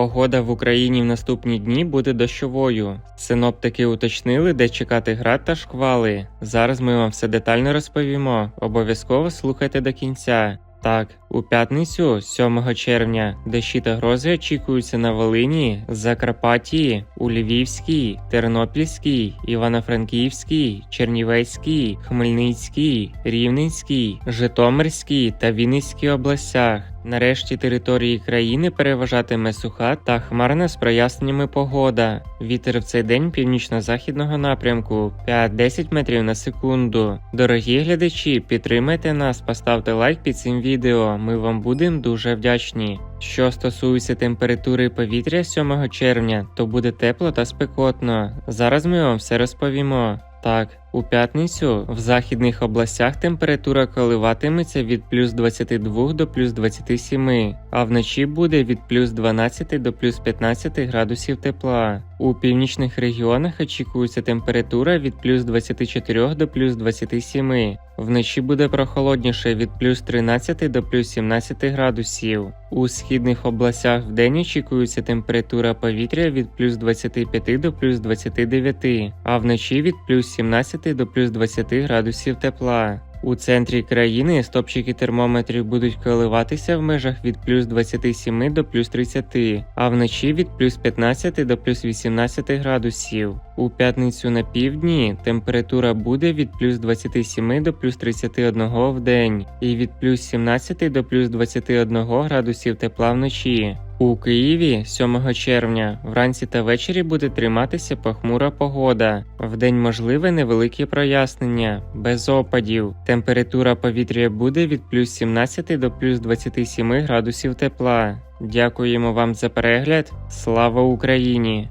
Погода в Україні в наступні дні буде дощовою. Синоптики уточнили, де чекати град та шквали. Зараз ми вам все детально розповімо. Обов'язково слухайте до кінця. Так, у п'ятницю, 7 червня, дощі та грози очікуються на Волині, Закарпатті, у Львівській, Тернопільській, Івано-Франківській, Чернівецькій, Хмельницькій, Рівненській, Житомирській та Вінницькій областях. Нарешті території країни переважатиме суха та хмарна з проясненнями погода. Вітер в цей день північно-західного напрямку 5-10 метрів на секунду. Дорогі глядачі, підтримайте нас, поставте лайк під цим відео. Ми вам будемо дуже вдячні. Що стосується температури повітря 7 червня, то буде тепло та спекотно. Зараз ми вам все розповімо. Так, у п'ятницю в західних областях температура коливатиметься від плюс 22 до плюс 27, а вночі буде від плюс 12 до плюс 15 градусів тепла. У північних регіонах очікується температура від плюс 24 до плюс 27. Вночі буде прохолодніше від плюс 13 до плюс 17 градусів. У східних областях вдень очікується температура повітря від плюс 25 до плюс 29, а вночі від плюс 17 до плюс 20 градусів тепла. У центрі країни стопчики термометрів будуть коливатися в межах від плюс 27 до плюс 30, а вночі від плюс 15 до плюс 18 градусів. У п'ятницю на півдні температура буде від плюс 27 до плюс 31 в день і від плюс 17 до плюс 21 градусів тепла вночі. У Києві 7 червня вранці та ввечері буде триматися похмура погода. Вдень можливе невеликі прояснення, без опадів. Температура повітря буде від плюс 17 до плюс 27 градусів тепла. Дякуємо вам за перегляд. Слава Україні!